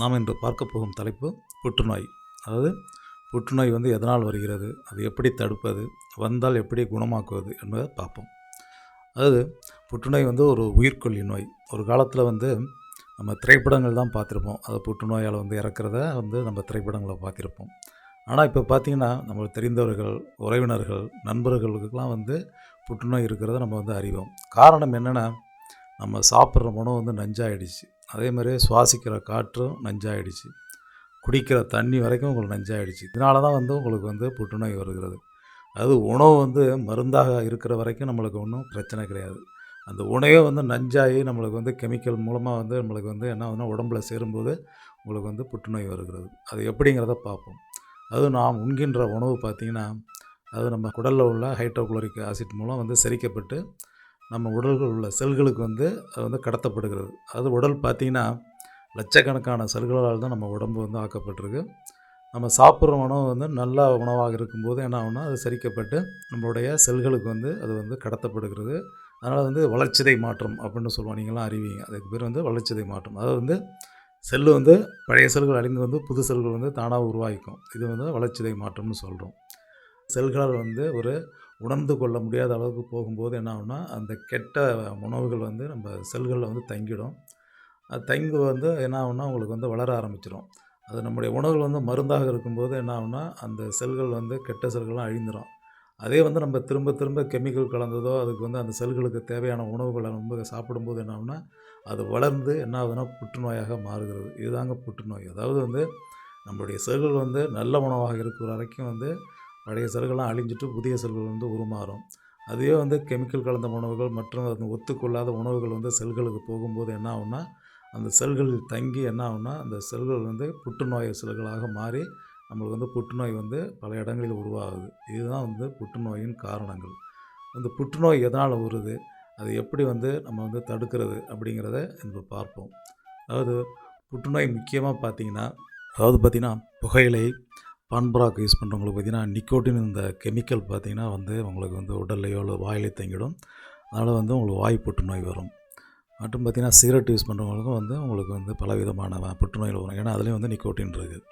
நாம் இன்று பார்க்க போகும் தலைப்பு புற்றுநோய். அதாவது புற்றுநோய் வந்து எதனால் வருகிறது? அது எப்படி தடுப்பது? வந்தால் எப்படி குணமாக்குவது என்பதை பார்ப்போம். அதாவது புற்றுநோய் வந்து ஒரு உயிர்கொல்லி நோய். ஒரு காலத்தில் வந்து நம்ம திரைப்படங்கள் தான் பார்த்துருப்போம். அது புற்றுநோயால் வந்து இறக்கிறத வந்து நம்ம திரைப்படங்களை பார்த்துருப்போம். ஆனால் இப்போ பார்த்திங்கன்னா நம்மளுக்கு தெரிந்தவர்கள் உறவினர்கள் நண்பர்களுக்கெல்லாம் வந்து புற்றுநோய் இருக்கிறத நம்ம வந்து அறிவோம். காரணம் என்னென்னா நம்ம சாப்பிட்ற உணவு வந்து நஞ்சாயிடுச்சு. அதே மாதிரி சுவாசிக்கிற காற்றும் நஞ்சாயிடுச்சு. குடிக்கிற தண்ணி வரைக்கும் உங்களுக்கு நஞ்சாயிடுச்சு. இதனால தான் வந்து உங்களுக்கு வந்து புற்றுநோய் வருகிறது. அது உணவு வந்து மருந்தாக இருக்கிற வரைக்கும் நம்மளுக்கு ஒன்றும் பிரச்சனை கிடையாது. அந்த உணவே வந்து நஞ்சாகி நம்மளுக்கு வந்து கெமிக்கல் மூலமாக வந்து நம்மளுக்கு வந்து என்ன ஆகுதுன்னா உடம்புல சேரும்போது உங்களுக்கு வந்து புற்றுநோய் வருகிறது. அது எப்படிங்கிறத பார்ப்போம். அதுவும் நாம் உண்கின்ற உணவு பார்த்திங்கன்னா அது நம்ம குடலில் உள்ள ஹைட்ரோகுளோரிக் ஆசிட் மூலம் வந்து செரிக்கப்பட்டு நம்ம உடல்கள் உள்ள செல்களுக்கு வந்து அது வந்து கடத்தப்படுகிறது. அது உடல் பார்த்திங்கன்னா லட்சக்கணக்கான செல்களால் தான் நம்ம உடம்பு வந்து ஆக்கப்பட்டிருக்கு. நம்ம சாப்பிட்ற உணவு வந்து நல்ல உணவாக இருக்கும்போது என்ன ஆகுனா அது செரிக்கப்பட்டு நம்மளுடைய செல்களுக்கு வந்து அது வந்து கடத்தப்படுகிறது. அதனால் வந்து வளர்ச்சிதை மாற்றம் அப்படின்னு சொல்லுவோம் நீங்களாம் அறிவிங்க. அதுக்கு பேர் வந்து வளர்ச்சிதை மாற்றம். அதாவது வந்து செல்லு வந்து பழைய செல்கள் அழிந்து வந்து புது செல்கள் வந்து தானாக உருவாகிக்கும். இது வந்து வளர்ச்சிதை மாற்றம்னு சொல்கிறோம் செல்களால் வந்து ஒரு உணர்ந்து கொள்ள முடியாத அளவுக்கு போகும்போது என்ன ஆகும்னா அந்த கெட்ட உணவுகள் வந்து நம்ம செல்களில் வந்து தங்கிடும். அது தங்கி வந்து என்ன ஆகும்னா உங்களுக்கு வந்து வளர ஆரம்பிச்சிடும். அது நம்முடைய உணவுகள் வந்து மருந்தாக இருக்கும்போது என்ன ஆகும்னா அந்த செல்கள் வந்து கெட்ட செல்கள்லாம் அழிந்துடும் அதே வந்து நம்ம திரும்ப திரும்ப கெமிக்கல் கலந்ததோ அதுக்கு வந்து அந்த செல்களுக்கு தேவையான உணவுகளை ரொம்ப சாப்பிடும்போது என்ன ஆகும்னா அது வளர்ந்து என்ன ஆகுதுன்னா புற்றுநோயாக மாறுகிறது. இதுதாங்க புற்றுநோய். அதாவது வந்து நம்மளுடைய செல்கள் வந்து நல்ல உணவாக இருக்கிற வரைக்கும் வந்து பழைய செல்கள்லாம் அழிஞ்சிட்டு புதிய செல்கள் வந்து உருமாறும். அதுவே வந்து கெமிக்கல் கலந்த உணவுகள் மற்றும் அது ஒத்துக்கொள்ளாத உணவுகள் வந்து செல்களுக்கு போகும்போது என்ன ஆகும்னா அந்த செல்களில் தங்கி என்ன ஆகும்னா அந்த செல்கள் வந்து புற்றுநோய் செல்களாக மாறி நம்மளுக்கு வந்து புற்றுநோய் வந்து பல இடங்களில் உருவாகுது. இதுதான் வந்து புற்றுநோயின் காரணங்கள். அந்த புற்றுநோய் எதனால் வருது அது எப்படி வந்து நம்ம வந்து தடுக்கிறது அப்படிங்கிறத நம்ம பார்ப்போம். அதாவது புற்றுநோய் முக்கியமாக பார்த்திங்கன்னா அதாவது பார்த்திங்கன்னா புகையிலை பான்பராக் யூஸ் பண்ணுறவங்களுக்கு பார்த்திங்கன்னா நிக்கோட்டின் இந்த கெமிக்கல் பார்த்திங்கன்னா வந்து உங்களுக்கு வந்து உடல்லையோ இல்லை வாயிலே தங்கிடும். அதனால் வந்து உங்களுக்கு வாய் புற்றுநோய் வரும். மற்றும் பார்த்திங்கன்னா சிகரெட் யூஸ் பண்ணுறவங்களுக்கும் வந்து உங்களுக்கு வந்து பல விதமான புற்றுநோய்கள் வரும். ஏன்னா அதுலேயும் வந்து நிக்கோட்டின் இருக்குது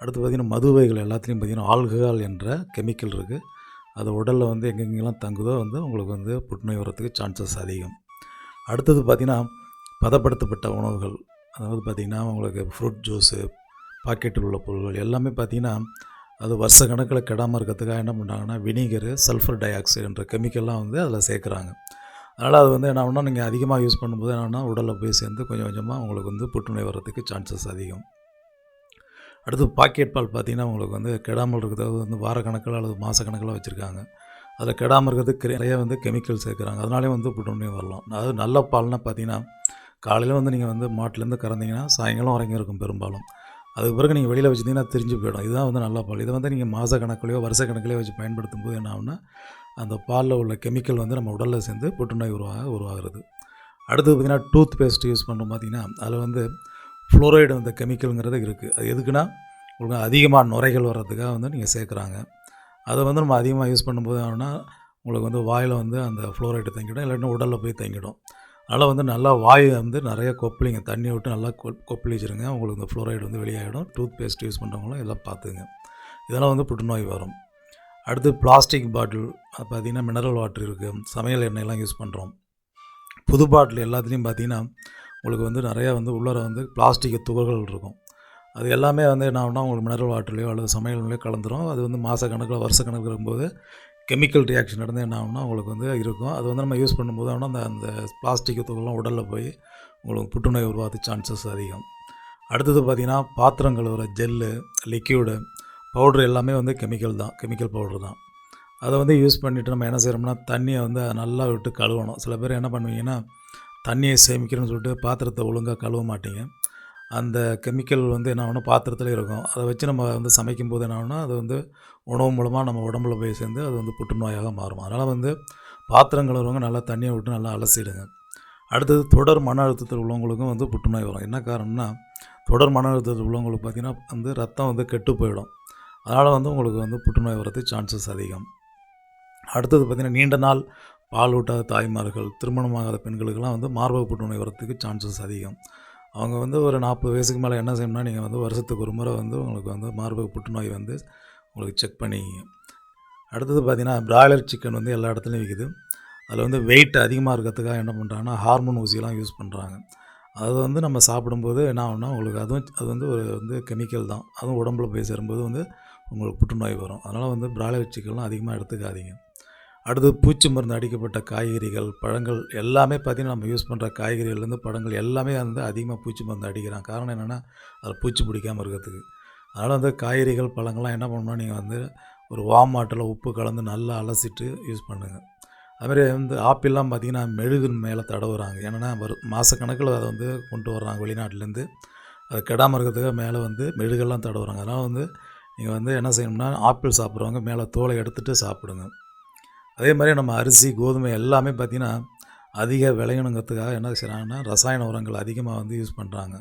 அடுத்து பார்த்திங்கன்னா மது வகைகள் எல்லாத்துலேயும் பார்த்திங்கன்னா ஆல்கஹால் என்ற கெமிக்கல் இருக்குது அது உடலில் வந்து எங்கெங்கெல்லாம் தங்குதோ வந்து உங்களுக்கு வந்து புற்றுநோய் வரத்துக்கு சான்சஸ் அதிகம். அடுத்தது பார்த்திங்கன்னா பதப்படுத்தப்பட்ட உணவுகள். அதாவது பார்த்திங்கன்னா உங்களுக்கு ஃப்ரூட் ஜூஸு பாக்கெட்டில் உள்ள பொருட்கள் எல்லாமே பார்த்திங்கன்னா அது வருஷ கணக்கில் கெடாமல் இருக்கிறதுக்காக என்ன பண்ணுறாங்கன்னா வினிகரு சல்ஃபர் டை ஆக்சைடு என்ற கெமிக்கல்லாம் வந்து அதில் சேர்க்குறாங்க. அதனால் அது வந்து என்ன பண்ணால் நீங்கள் அதிகமாக யூஸ் பண்ணும்போது என்னென்னா உடலில் போய் சேர்ந்து கொஞ்சம் கொஞ்சமாக உங்களுக்கு வந்து புற்றுநோய் வர்றதுக்கு சான்சஸ் அதிகம். அடுத்து பாக்கெட் பால் பார்த்திங்கன்னா உங்களுக்கு வந்து கெடாமல் இருக்கிறது வந்து வாரக்கணக்கில் அல்லது மாதக்கணக்கில் வச்சுருக்காங்க. அதில் கெடாமல் இருக்கிறதுக்கு நிறைய வந்து கெமிக்கல் சேர்க்குறாங்க. அதனாலே வந்து புற்றுநோய் வரலாம். அதாவது நல்ல பால்னால் பார்த்தீங்கன்னா காலையில் வந்து நீங்கள் வந்து மாட்டிலேருந்து கறந்தீங்கன்னா சாயங்காலம் வரைக்கும் இருக்கும் பெரும்பாலும். அதுக்கு பிறகு நீங்கள் வெளியில் வச்சுருந்தீங்கன்னா தெரிஞ்சு போயிடும். இதுதான் வந்து நல்ல பால். இதை வந்து நீங்கள் மாத கணக்குலையோ வருஷ கணக்குலையோ வச்சு பயன்படுத்தும் போது என்ன ஆகுனா அந்த பாலில் உள்ள கெமிக்கல் வந்து நம்ம உடலில் சேர்ந்து புற்றுநோய் உருவாக உருவாகிறது. அடுத்தது பார்த்திங்கன்னா டூத் பேஸ்ட் யூஸ் பண்ணுறோம் பார்த்திங்கன்னா அதில் வந்து ஃப்ளோரைடு அந்த கெமிக்கலுங்கிறது இருக்குது அது எதுக்குன்னா உங்களுக்கு அதிகமாக நுரைகள் வர்றதுக்காக வந்து நீங்கள் சேர்க்குறாங்க. அதை வந்து நம்ம அதிகமாக யூஸ் பண்ணும்போது ஆகுனா உங்களுக்கு வந்து வாயில் வந்து அந்த ஃப்ளோரைடு தங்கிடும் இல்லாட்டினா உடலில் போய் தங்கிடும். அதனால் வந்து நல்லா வாய் வந்து நிறைய கொப்பளிங்க. தண்ணி விட்டு நல்லா கொ கொப்பளிச்சிருங்க. உங்களுக்கு இந்த ஃப்ளோரைடு வந்து வெளியாகிடும் டூத் பேஸ்ட் யூஸ் பண்ணுறவங்களும் எல்லாம் பார்த்துங்க இதெல்லாம் வந்து புற்றுநோய் வரும். அடுத்து பிளாஸ்டிக் பாட்டில் பார்த்திங்கன்னா மினரல் வாட்டர் இருக்குது சமையல் எண்ணெயெல்லாம் யூஸ் பண்ணுறோம் புது பாட்டில் எல்லாத்துலேயும் பார்த்திங்கன்னா உங்களுக்கு வந்து நிறையா வந்து உள்ளார வந்து பிளாஸ்டிக் துகள்கள் இருக்கும். அது எல்லாமே வந்து என்ன ஆகுனா உங்களுக்கு மினரல் வாட்டர்லையோ அல்லது சமையல்லையோ கலந்துரும். அது வந்து மாத கணக்கில் வருஷ இருக்கும்போது கெமிக்கல் ரியாக்ஷன் நடந்து என்ன ஆகும்னா உங்களுக்கு வந்து இருக்கும். அது வந்து நம்ம யூஸ் பண்ணும்போது ஆனால் அந்த அந்த பிளாஸ்டிக் துகள்லாம் உடலில் போய் உங்களுக்கு புற்றுநோய் உருவாத சான்சஸ் அதிகம். அடுத்தது பார்த்திங்கன்னா பாத்திரம் கழுவுற ஜெல்லு லிக்யூடு பவுட்ரு எல்லாமே வந்து கெமிக்கல் தான். கெமிக்கல் பவுட்ரு தான். அதை வந்து யூஸ் பண்ணிவிட்டு நம்ம என்ன செய்கிறோம்னா தண்ணியை வந்து நல்லா விட்டு கழுவணும். சில பேர் என்ன பண்ணுவீங்கன்னா தண்ணியை சேமிக்கிறேன்னு சொல்லிட்டு பாத்திரத்தை ஒழுங்காக கழுவ மாட்டீங்க. அந்த கெமிக்கல் வந்து என்ன ஆகும்னா பாத்திரத்தில் இருக்கும். அதை வச்சு நம்ம வந்து சமைக்கும்போது என்ன ஆகுனா அது வந்து உணவு மூலமாக நம்ம உடம்புல போய் சேர்ந்து அது வந்து புற்றுநோயாக மாறும். அதனால் வந்து பாத்திரம் கழுவுறவங்க நல்லா தண்ணியை விட்டு நல்லா அலசிடுங்க. அடுத்தது தொடர் மன அழுத்தத்தில் உள்ளவங்களுக்கும் வந்து புற்றுநோய் வரும். என்ன காரணம்னா தொடர் மன அழுத்தத்தில் உள்ளவங்களுக்கு பார்த்திங்கன்னா வந்து ரத்தம் வந்து கெட்டு போயிடும். அதனால் வந்து உங்களுக்கு வந்து புற்றுநோய் வரதுக்கு சான்சஸ் அதிகம். அடுத்தது பார்த்திங்கன்னா நீண்ட நாள் பால் ஊட்டாத தாய்மார்கள் திருமணமாகாத பெண்களுக்கெல்லாம் வந்து மார்பக புற்றுநோய் வரத்துக்கு சான்சஸ் அதிகம். அவங்க வந்து ஒரு நாற்பது வயசுக்கு மேலே என்ன செய்யணும்னா நீங்கள் வந்து வருஷத்துக்கு ஒரு முறை வந்து உங்களுக்கு வந்து மார்பக புற்றுநோய் வந்து உங்களுக்கு செக் பண்ணிக்கிங்க அடுத்தது பார்த்திங்கன்னா பிராய்லர் சிக்கன் வந்து எல்லா இடத்துலையும் விற்கிது அதில் வந்து வெயிட் அதிகமாக இருக்கிறதுக்காக என்ன பண்ணுறாங்கன்னா ஹார்மோன் ஊசிலாம் யூஸ் பண்ணுறாங்க அது வந்து நம்ம சாப்பிடும்போது என்ன ஆகும்னா உங்களுக்கு அதுவும் அது வந்து ஒரு வந்து கெமிக்கல் தான். அதுவும் உடம்புல போய் சேரும்போது வந்து உங்களுக்கு புற்றுநோய் வரும். அதனால் வந்து பிராய்லர் சிக்கன்லாம் அதிகமாக எடுத்துக்காதீங்க. அடுத்து பூச்சி மருந்து அடிக்கப்பட்ட காய்கறிகள் பழங்கள் எல்லாமே பார்த்திங்கன்னா நம்ம யூஸ் பண்ணுற காய்கறிகள்லேருந்து பழங்கள் எல்லாமே வந்து அதிகமாக பூச்சி மருந்து அடிக்கிறான் காரணம் என்னென்னா அதில் பூச்சி பிடிக்காமல் இருக்கிறதுக்கு. அதனால் வந்து காய்கறிகள் பழங்கள்லாம் என்ன பண்ணணும்னா நீங்கள் வந்து ஒரு வாம் வாட்டரில் உப்பு கலந்து நல்லா அலசிட்டு யூஸ் பண்ணுங்கள் அதுமாதிரி வந்து ஆப்பிள்லாம் பார்த்திங்கன்னா மெழுகு மேலே தடவுறாங்க. ஏன்னா வரு மாதக்கணக்கில் அதை வந்து கொண்டு வர்றாங்க வெளிநாட்டிலேருந்து. அது கெடாமல் இருக்கிறதுக்காக மேலே வந்து மெழுகெல்லாம் தடவுறாங்க. அதனால் வந்து நீங்கள் வந்து என்ன செய்யணும்னா ஆப்பிள் சாப்பிட்றவங்க மேலே தோலை எடுத்துகிட்டு சாப்பிடுங்க. அதே மாதிரி நம்ம அரிசி கோதுமை எல்லாமே பார்த்திங்கன்னா அதிக விளையணுங்கிறதுக்காக என்ன செய்கிறாங்கன்னா ரசாயன உரங்கள் அதிகமாக வந்து யூஸ் பண்ணுறாங்க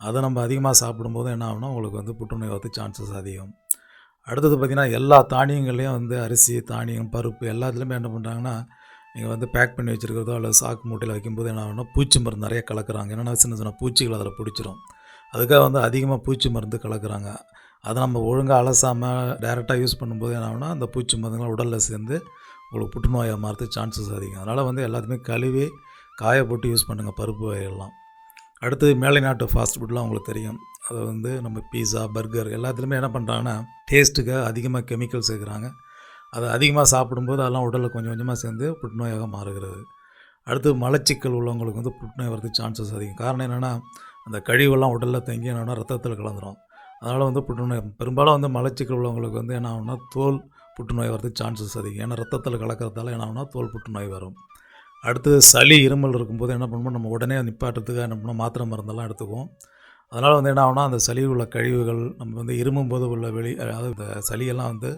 அதை நம்ம அதிகமாக சாப்பிடும்போது என்ன ஆகுனா உங்களுக்கு வந்து புற்றுநோய் வந்து சான்சஸ் அதிகம். அடுத்தது பார்த்திங்கன்னா எல்லா தானியங்கள்லேயும் வந்து அரிசி தானியம் பருப்பு எல்லாத்துலேயுமே என்ன பண்ணுறாங்கன்னா நீங்கள் வந்து பேக் பண்ணி வச்சுருக்கிறதோ அல்லது சாக்கு மூட்டையில் வைக்கும்போது என்ன ஆகுனா பூச்சி மருந்து நிறைய கலக்குறாங்க. என்னென்னா சின்ன சின்ன பூச்சிகள் அதில் பிடிச்சிரும். அதுக்காக வந்து அதிகமாக பூச்சி மருந்து கலக்குறாங்க. அதை நம்ம ஒழுங்காக அலசாமல் டேரெக்டாக யூஸ் பண்ணும்போது என்ன ஆகுனா அந்த பூச்சி மருந்துகள் உடலில் சேர்ந்து உங்களுக்கு புற்றுநோயாக மாறுறது சான்சஸ் அதிகம். அதனால் வந்து எல்லாத்தையுமே கழுவி காய போட்டு யூஸ் பண்ணுங்கள் பருப்பு வகைகள்லாம். அடுத்தது மேலை நாட்டு ஃபாஸ்ட் ஃபுட்லாம் உங்களுக்கு தெரியும். அது வந்து நம்ம பீஸா பர்கர் எல்லாத்துலேயுமே என்ன பண்ணுறாங்கன்னா டேஸ்ட்டுக்கு அதிகமாக கெமிக்கல் சேர்க்குறாங்க. அதை அதிகமாக சாப்பிடும்போது அதெல்லாம் உடலில் கொஞ்சம் கொஞ்சமாக சேர்ந்து புற்றுநோயாக மாறுகிறது. அடுத்து மலச்சிக்கல் உள்ளவங்களுக்கு வந்து புற்றுநோய் வரதுக்கு சான்சஸ் அதிகம். காரணம் என்னென்னா அந்த கழிவெல்லாம் உடலில் தங்கி என்னென்னா ரத்தத்தில் கலந்துரும். அதனால் வந்து புற்றுநோய் பெரும்பாலும் வந்து மலச்சிக்கல் உள்ளவங்களுக்கு வந்து என்ன ஆகும்னா தோல் புற்றுநோய் வரதுக்கு சான்சஸ் அதிகம். ஏன்னா ரத்தத்தில் கலக்கிறதால என்ன ஆகும்னா தோல் புற்றுநோய் வரும். அடுத்தது சளி இருமல் இருக்கும்போது என்ன பண்ணுவோம் நம்ம உடனே நிப்பாட்டுறதுக்காக என்ன பண்ணோம் மாத்திரை மருந்தெல்லாம் எடுத்துக்குவோம். அதனால் வந்து என்ன ஆகுனா அந்த சளியில் உள்ள கழிவுகள் நம்ம வந்து இருமும் போது உள்ள வெளி அதாவது இந்த சளியெல்லாம் வந்து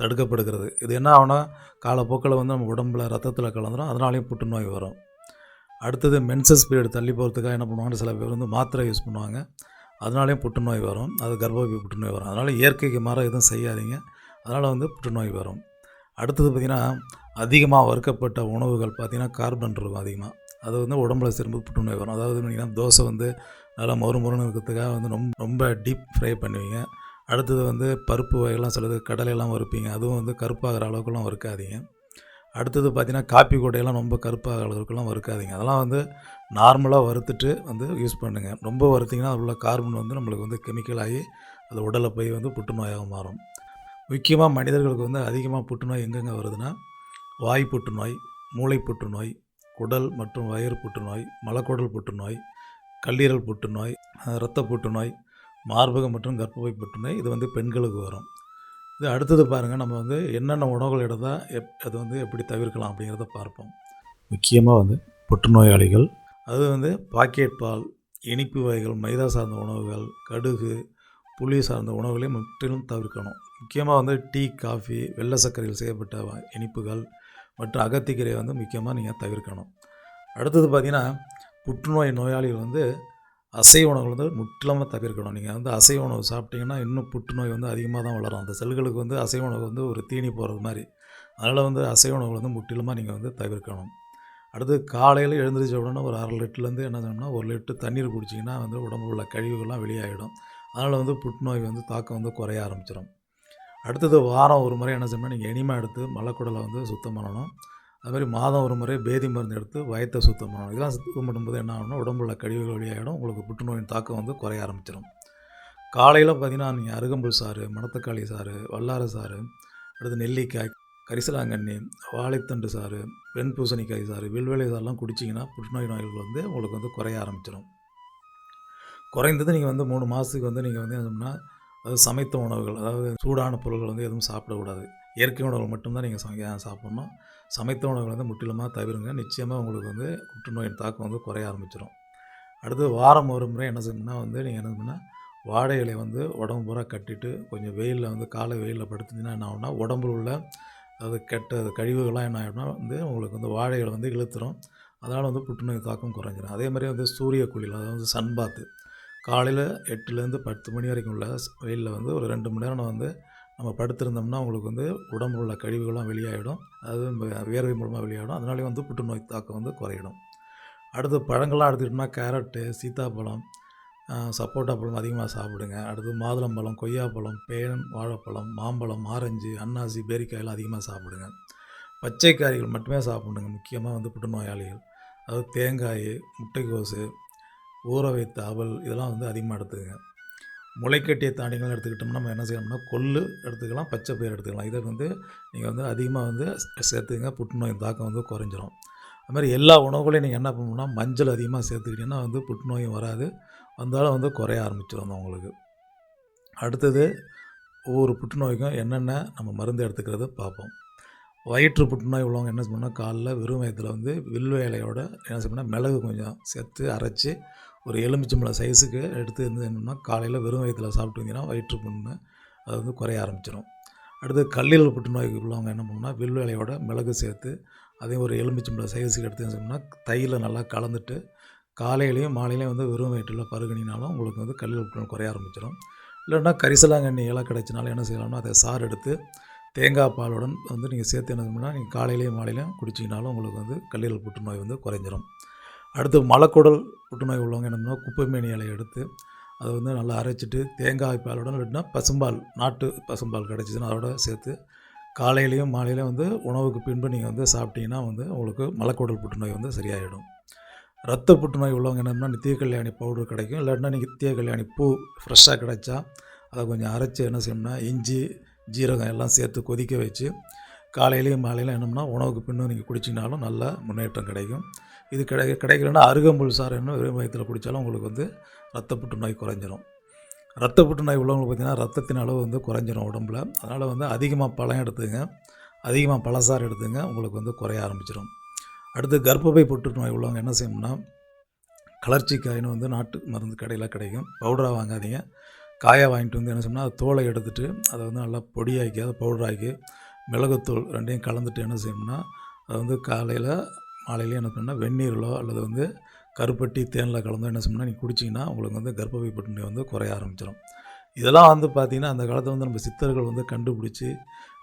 தடுக்கப்படுகிறது. இது என்ன ஆகுனா காலப்போக்கில் வந்து நம்ம உடம்புல ரத்தத்தில் கலந்துரும் அதனாலையும் புற்றுநோய் வரும். அடுத்தது மென்சஸ் பீரியட் தள்ளி போகிறதுக்காக என்ன பண்ணுவாங்க சில பேர் வந்து மாத்திரை யூஸ் பண்ணுவாங்க. அதனாலேயும் புற்றுநோய் வரும். அது கர்ப்பப்பை புற்றுநோய் வரும். அதனால் இயற்கைக்கு மாற எதுவும் செய்யாதீங்க. அதனால் வந்து புற்றுநோய் வரும். அடுத்தது பார்த்திங்கன்னா அதிகமாக வறுக்கப்பட்ட உணவுகள் பார்த்திங்கன்னா கார்பன் இருக்கும் அதிகமாக அது வந்து உடம்புல சேரும்போது புற்றுநோய் வரும். அதாவது பார்த்திங்கன்னா தோசை வந்து நல்லா மொறு மொறுன்னு இருக்கிறதுக்காக வந்து ரொம்ப ரொம்ப டீப் ஃப்ரை பண்ணுவீங்க. அடுத்தது வந்து பருப்பு வகைகள்லாம் சிலது கடலையெல்லாம் வறுப்பீங்க. அதுவும் வந்து கருப்பாகிற அளவுக்குலாம் வறுக்காதீங்க. அடுத்தது பார்த்திங்கன்னா காப்பி கொடையெல்லாம் ரொம்ப கருப்பாகிற அளவுக்குலாம் வறுக்காதீங்க. அதெல்லாம் வந்து நார்மலாக வறுத்துட்டு வந்து யூஸ் பண்ணுங்கள் ரொம்ப வறுத்திங்கன்னா அதில் உள்ள கார்பன் வந்து நம்மளுக்கு வந்து கெமிக்கல் ஆகி அது உடலை போய் வந்து புற்றுநோயாக மாறும். முக்கியமாக மனிதர்களுக்கு வந்து அதிகமாக புற்றுநோய் எங்கெங்கே வருதுன்னா வாய் புற்றுநோய் மூளை புற்றுநோய் குடல் மற்றும் வயிறு புற்றுநோய் மலக்குடல் புற்றுநோய் கல்லீரல் புற்றுநோய் இரத்த புற்றுநோய் மார்பகம் மற்றும் கர்ப்பப்பை புற்றுநோய் இது வந்து பெண்களுக்கு வரும். இது அடுத்தது பாருங்கள் நம்ம வந்து என்னென்ன உணவுகள் எடுத்தால் எப் அது வந்து எப்படி தவிர்க்கலாம் அப்படிங்கிறத பார்ப்போம். முக்கியமாக வந்து புற்றுநோயாளிகள் அது வந்து பாக்கெட் பால் இனிப்பு வகைகள் மைதா சார்ந்த உணவுகள் கடுகு புளி சார்ந்த உணவுகளை முற்றிலும் தவிர்க்கணும். முக்கியமாக வந்து டீ காஃபி வெள்ளை சர்க்கரையில் செய்யப்பட்ட இனிப்புகள் மற்றும் அகத்திக்கீரை வந்து முக்கியமாக நீங்கள் தவிர்க்கணும். அடுத்தது பார்த்திங்கன்னா புற்றுநோய் நோயாளிகள் வந்து அசைவ உணவுகள் வந்து முற்றிலுமாக தவிர்க்கணும். நீங்கள் வந்து அசைவ உணவு சாப்பிட்டீங்கன்னா இன்னும் புற்றுநோய் வந்து அதிகமாக தான் வளரும். அந்த செல்களுக்கு வந்து அசைவ உணவு வந்து ஒரு தீனி போகிறது மாதிரி. அதனால் வந்து அசைவ உணவுகள் வந்து முற்றிலுமாக நீங்கள் வந்து தவிர்க்கணும். அடுத்து காலையில் எழுந்திரிச்ச உடனே ஒரு அரை லிட்டர்லேருந்து என்ன செய்யணும்னா ஒரு லிட்டர் தண்ணீர் குடிச்சிங்கன்னா வந்து உடம்புல உள்ள கழிவுகள்லாம் வெளியாகிடும் அதனால் வந்து புற்றுநோய் வந்து தாக்கம் வந்து குறைய ஆரம்பிச்சிடும் அடுத்தது வாரம் ஒரு முறை என்ன செய்யணும் நீங்கள் எனிமா எடுத்து மலக்குடலை வந்து சுத்தம் பண்ணணும். அதுமாதிரி மாதம் ஒரு முறை பேதி மருந்து எடுத்து வயத்தை சுத்தம் பண்ணணும். இதெல்லாம் சுத்தம் பண்ணும்போது என்ன ஆகணும் உடம்புல கழிவுகள் வெளியாகிடும் உங்களுக்கு புற்றுநோயின் தாக்கம் வந்து குறைய ஆரம்பிச்சிடும் காலையில் பார்த்தீங்கன்னா நீங்கள் அருகம்புல் சாறு மணத்தக்காளி சாறு வல்லார சாறு அடுத்து நெல்லிக்காய் கரிசலாங்கண்ணி வாழைத்தண்டு சாறு வெண் பூசணிக்காய் சாறு வில்வேலை சாறுலாம் குடிச்சிங்கன்னா புற்றுநோய் நோய்கள் வந்து உங்களுக்கு வந்து குறைய ஆரம்பிச்சிடும் குறைந்தது நீங்கள் வந்து மூணு மாதத்துக்கு வந்து நீங்கள் வந்து என்ன அதாவது சமைத்த உணவுகள் அதாவது சூடான பொருட்கள் வந்து எதுவும் சாப்பிடக்கூடாது. இயற்கை உணவுகள் மட்டும்தான் நீங்கள் சமைக்க சாப்பிட்ணும். சமைத்த உணவுகள் வந்து முற்றிலுமாக தவிருங்க. நிச்சயமாக உங்களுக்கு வந்து புற்றுநோயின் தாக்கம் வந்து குறைய ஆரம்பிச்சிடும் அடுத்து வாரம் ஒரு முறை என்ன செய்யணும்னா வந்து நீங்கள் என்ன செய்யணும்னா வாழை இலை வந்து உடம்பு பூரா கட்டிட்டு கொஞ்சம் வெயிலில் வந்து காலை வெயிலில் படுத்துச்சுன்னா என்ன ஆகும்னா உடம்புல உள்ள அது கெட்ட கழிவுகள்லாம் என்ன ஆகிடும்னா வந்து உங்களுக்கு வந்து வாழை இலை வந்து இழுத்துரும். அதனால் வந்து புற்றுநோய் தாக்கம் குறைஞ்சிரும். அதே மாதிரி வந்து சூரிய குளியல் அதாவது வந்து காலையில் எட்டுலேருந்து பத்து மணி வரைக்கும் உள்ள வெயிலில் வந்து ஒரு ரெண்டு மணி நேரம் வந்து நம்ம படுத்திருந்தோம்னா உங்களுக்கு வந்து உடம்புல உள்ள கழிவுகள்லாம் வெளியாகிடும் அது நம்ம வியர்வை மூலமாக வெளியாகிடும் அதனாலே வந்து புற்றுநோய் தாக்கம் வந்து குறையிடும் அடுத்து பழங்கள்லாம் எடுத்துக்கிட்டோம்னா கேரட்டு சீத்தாப்பழம் சப்போட்டா பழம் அதிகமாக சாப்பிடுங்க. அடுத்து மாதுளம்பழம் கொய்யாப்பழம் பேன் வாழைப்பழம் மாம்பழம் ஆரஞ்சு அன்னாசி பேரிக்காயெல்லாம் அதிகமாக சாப்பிடுங்க. பச்சை காய்கள் மட்டுமே சாப்பிடுங்க. முக்கியமாக வந்து புற்றுநோயாளிகள். அதாவது தேங்காய் முட்டைக்கோசு ஊற வைத்த அவல் இதெல்லாம் வந்து அதிகமாக எடுத்துக்கங்க. முளைக்கட்டிய தானியங்கள் எடுத்துக்கிட்டோம்னா நம்ம என்ன செய்யணும்னா கொள்ளு எடுத்துக்கலாம் பச்சை பயிர் எடுத்துக்கலாம். இதை வந்து நீங்கள் வந்து அதிகமாக வந்து சேர்த்துங்க புற்றுநோய் தாக்கம் வந்து குறைஞ்சிரும். அது மாதிரி எல்லா உணவுகளையும் நீங்கள் என்ன பண்ணணும்னா மஞ்சள் அதிகமாக சேர்த்துக்கிட்டிங்கன்னா வந்து புற்றுநோயும் வராது. வந்தாலும் வந்து குறைய ஆரம்பிச்சிடும் உங்களுக்கு. அடுத்தது ஒவ்வொரு புற்றுநோய்க்கும் என்னென்ன நம்ம மருந்து எடுத்துக்கிறது பார்ப்போம். வயிற்று புற்றுநோய் உள்ளவங்க என்ன பண்ணால் காலைல வெறும் வயத்தில் வந்து வில்வ இலையோட என்ன செய்யணும்னா மிளகு கொஞ்சம் சேர்த்து அரைச்சி ஒரு எலுமிச்சம்பழம் சைஸுக்கு எடுத்து வந்து என்னென்னா காலையில் வெறும் வயிற்றில் சாப்பிட்டு வந்தீங்கன்னா வயிற்று புண்ணு அது வந்து குறைய ஆரம்பிச்சிடும் அடுத்து கல்லீரல் புற்றுநோய்க்கு உள்ளவங்க என்ன பண்ணணும்னா வில்வ இலையோட மிளகு சேர்த்து அதையும் ஒரு எலுமிச்சம்பழம் சைஸுக்கு எடுத்து சொன்னோம்னா தையில் நல்லா கலந்துட்டு காலையிலையும் மாலையிலையும் வந்து வெறும் வயிற்றில் பருகினாலும் உங்களுக்கு வந்து கல்லீரல் புற்றுநோய் குறைய ஆரம்பிச்சிடும் இல்லைன்னா கரிசலாங்கண்ணி இலை கிடச்சினாலும் என்ன செய்யலாம்னா அதை சாறு எடுத்து தேங்காய் பாலுடன் வந்து நீங்கள் சேர்த்து என்ன பண்ணால் நீங்கள் காலையிலையும் மாலையிலையும் குடிச்சிங்கனாலும் உங்களுக்கு வந்து கல்லீரல் புற்றுநோய் வந்து குறைஞ்சிரும். அடுத்து மலக்குடல் புற்றுநோய் உள்ளவங்க என்ன குப்பை குப்பைமேனி இலையை எடுத்து அதை வந்து நல்லா அரைச்சிட்டு தேங்காய் பாலுடன் இல்லைன்னா பசும்பால் நாட்டு பசும்பால் கிடச்சிதுன்னா அதோட சேர்த்து காலையிலையும் மாலையிலையும் வந்து உணவுக்கு பின்பு நீங்கள் வந்து சாப்பிட்டீங்கன்னா வந்து உங்களுக்கு மலக்குடல் புற்றுநோய் வந்து சரியாயிடும். ரத்த புற்றுநோய் உள்ளவங்க என்னென்னா நித்திய கல்யாணி பவுடர் கிடைக்கும். இல்லாட்டினா நீங்கள் நித்திய கல்யாணி பூ ஃப்ரெஷ்ஷாக கிடைச்சா அதை கொஞ்சம் அரைச்சி என்ன செய்யணும்னா இஞ்சி ஜீரகம் எல்லாம் சேர்த்து கொதிக்க வச்சு காலையிலையும் மாலையிலையும் என்னம்னா உணவுக்கு பின்னும் நீங்கள் குடிச்சிங்கனாலும் நல்ல முன்னேற்றம் கிடைக்கும். இது கிடை கிடைக்கலன்னா அருகம்புல் சாறு என்ன வெறும் வயத்தில் குடித்தாலும் உங்களுக்கு வந்து ரத்த புற்றுநோய் குறைஞ்சிரும். ரத்த புற்றுநோய் உள்ளவங்களுக்கு பார்த்திங்கன்னா ரத்தத்தின் அளவு வந்து குறைஞ்சிரும் உடம்புல. அதனால் வந்து அதிகமாக பழம் எடுத்துங்க. அதிகமாக பழசாறு எடுத்துங்க உங்களுக்கு வந்து குறைய ஆரம்பிச்சிடும் அடுத்து கர்ப்பப்பை புற்றுநோய் உள்ளவங்க என்ன செய்யணும்னா கலர்ச்சிக்காயின்னு வந்து நாட்டு மருந்து கடையில் கிடைக்கும். பவுடராக வாங்காதீங்க. காயாக வாங்கிட்டு வந்து என்ன செய்யணும்னா அது தோலை எடுத்துகிட்டு அதை வந்து நல்லா பொடியாக்கி அதை பவுடராக்கி மிளகுத்தூள் ரெண்டையும் கலந்துட்டு என்ன செய்யணும்னா அதை வந்து காலையில் மாலையிலையும் என்ன பண்ணால் வெந்நீரிலோ அல்லது வந்து கருப்பட்டி தேனில் கலந்து என்ன சொன்னால் நீங்கள் குடிச்சிங்கன்னா உங்களுக்கு வந்து கர்ப்பப்பை புற்றுநோய் வந்து குறைய ஆரம்பிச்சிடும் இதெல்லாம் வந்து பார்த்திங்கன்னா அந்த காலத்தில் வந்து நம்ம சித்தர்கள் வந்து கண்டுபிடிச்சி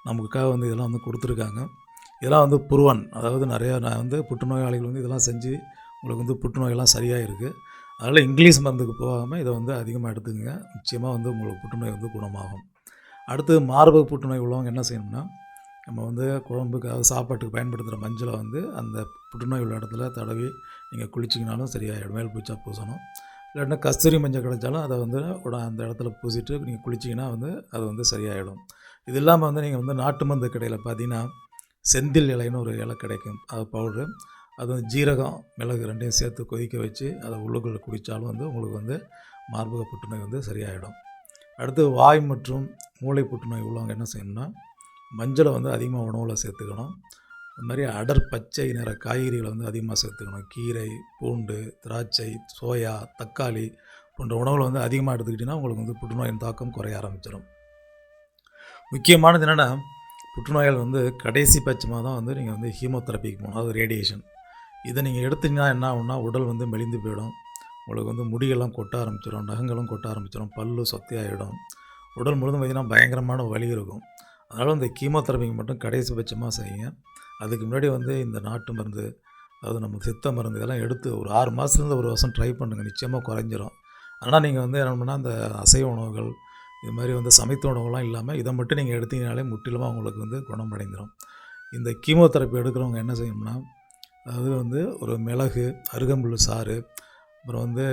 நமக்காக வந்து இதெல்லாம் வந்து கொடுத்துருக்காங்க. இதெல்லாம் வந்து புருவன் அதாவது நிறையா நான் வந்து புற்றுநோயாளிகள் வந்து இதெல்லாம் செஞ்சு உங்களுக்கு வந்து புற்றுநோயெல்லாம் சரியாக இருக்குது அதனால் இங்கிலீஷ் மருந்துக்கு போகாமல் இதை வந்து அதிகமாக எடுத்துக்கங்க. நிச்சயமாக வந்து உங்களுக்கு புற்றுநோய் வந்து குணமாகும். அடுத்து மார்பக புற்றுநோய் உள்ளவங்க என்ன செய்யணும்னா நம்ம வந்து குழம்புக்கு அதாவது சாப்பாட்டுக்கு பயன்படுத்துகிற மஞ்சளை வந்து அந்த புற்றுநோய் உள்ள இடத்துல தடவி நீங்கள் குளிச்சிங்கனாலும் சரியாயிடும். மேல் பூச்சா பூசணும். இல்லாட்டினா கஸ்தூரி மஞ்சள் கிடைச்சாலும் அதை வந்து உட அந்த இடத்துல பூசிட்டு நீங்கள் குளிச்சிங்கன்னா வந்து அது வந்து சரியாயிடும். இது இல்லாமல் வந்து நீங்கள் வந்து நாட்டு மருந்து கடையில் பார்த்தீங்கன்னா செந்தில் இலைன்னு ஒரு இலை கிடைக்கும். அது பவுடரு. அது வந்து ஜீரகம் மிளகு ரெண்டையும் சேர்த்து கொதிக்க வச்சு அதை உள்ளுக்குள்ளே குடித்தாலும் வந்து உங்களுக்கு வந்து மார்பக புற்றுநோய் வந்து சரியாயிடும். அடுத்து வாய் மற்றும் மூளை புற்றுநோய் உள்ளவங்க என்ன செய்யணும்னா மஞ்சளை வந்து அதிகமாக உணவில் சேர்த்துக்கணும். அது மாதிரி அடர் பச்சை நிற காய்கறிகளை வந்து அதிகமாக சேர்த்துக்கணும். கீரை பூண்டு திராட்சை சோயா தக்காளி போன்ற உணவுகளை வந்து அதிகமாக எடுத்துக்கிட்டிங்கன்னா உங்களுக்கு வந்து புற்றுநோயின் தாக்கம் குறைய ஆரம்பிச்சிடும். முக்கியமானது என்னென்னா புற்றுநோயால் வந்து கடைசி பட்சமாக தான் வந்து நீங்கள் வந்து ஹீமோதெரப்பிக்கு போகணும். அதாவது ரேடியேஷன். இதை நீங்கள் எடுத்தீங்கன்னா என்ன ஆகும்னா உடல் வந்து மெலிந்து போயிடும். உங்களுக்கு வந்து முடியெல்லாம் கொட்ட ஆரம்பிச்சிடும் நகங்களும் கொட்ட ஆரம்பிச்சிடும் பல்லு சொத்தையாகிடும் உடல் முழுதும் பார்த்திங்கன்னா பயங்கரமான வலி இருக்கும். அதனால் இந்த கீமோதெரப்பிக்கு மட்டும் கடைசி பட்சமாக செய்யுங்க. அதுக்கு முன்னாடி வந்து இந்த நாட்டு மருந்து அதாவது நம்ம சித்த மருந்து இதெல்லாம் எடுத்து ஒரு ஆறு மாதத்துலேருந்து ஒரு வருஷம் ட்ரை பண்ணுங்கள் நிச்சயமாக குறைஞ்சிரும். ஆனால் நீங்கள் வந்து என்ன பண்ணால் அந்த அசைவ உணவுகள் இது மாதிரி வந்து சமைத்த உணவுலாம் இல்லாமல் இதை மட்டும் நீங்கள் எடுத்தீங்கனாலே முற்றிலுமாக உங்களுக்கு வந்து குணமடைந்துடும் இந்த கீமோதெரப்பி எடுக்கிறவங்க என்ன செய்யணும்னா அதாவது வந்து ஒரு மிளகு அருகம்புல் சாறு அப்புறம் வந்து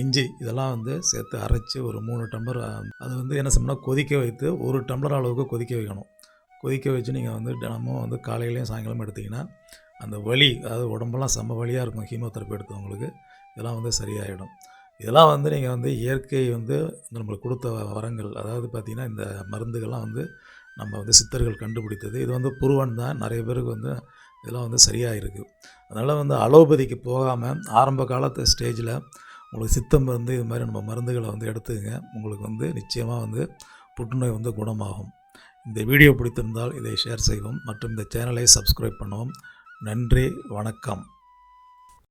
இஞ்சி இதெல்லாம் வந்து சேர்த்து அரைச்சி ஒரு மூணு டம்ளர் அது வந்து என்ன செய்யணும்னா கொதிக்க வைத்து ஒரு டம்ளர் அளவுக்கு கொதிக்க வைக்கணும். கொதிக்க வச்சு நீங்கள் வந்து தினமும் வந்து காலையிலையும் சாயங்காலமும் எடுத்திங்கன்னா அந்த வலி அதாவது உடம்பெல்லாம் செம்ம வலியாக இருக்கும் கீமோதெரப்பி எடுத்தவங்களுக்கு இதெல்லாம் வந்து சரியாயிடும். இதெல்லாம் வந்து நீங்கள் வந்து இயற்கை வந்து நம்மளுக்கு கொடுத்த வரங்கள் அதாவது பார்த்திங்கன்னா இந்த மருந்துகள்லாம் வந்து நம்ம வந்து சித்தர்கள் கண்டுபிடித்தது. இது வந்து புருவன் தான் நிறைய பேருக்கு வந்து இதெல்லாம் வந்து சரியாக இருக்குது அதனால் வந்து அலோபதிக்கு போகாமல் ஆரம்ப காலத்து ஸ்டேஜில் உங்களுக்கு சித்த மருந்து இது மாதிரி நம்ம மருந்துகளை வந்து எடுத்துக்கங்க. உங்களுக்கு வந்து நிச்சயமாக வந்து புற்றுநோய் வந்து குணமாகும். இந்த வீடியோ பிடித்திருந்தால் இதை ஷேர் செய்வோம் மற்றும் இந்த சேனலை சப்ஸ்கிரைப் பண்ணுவோம். நன்றி வணக்கம்.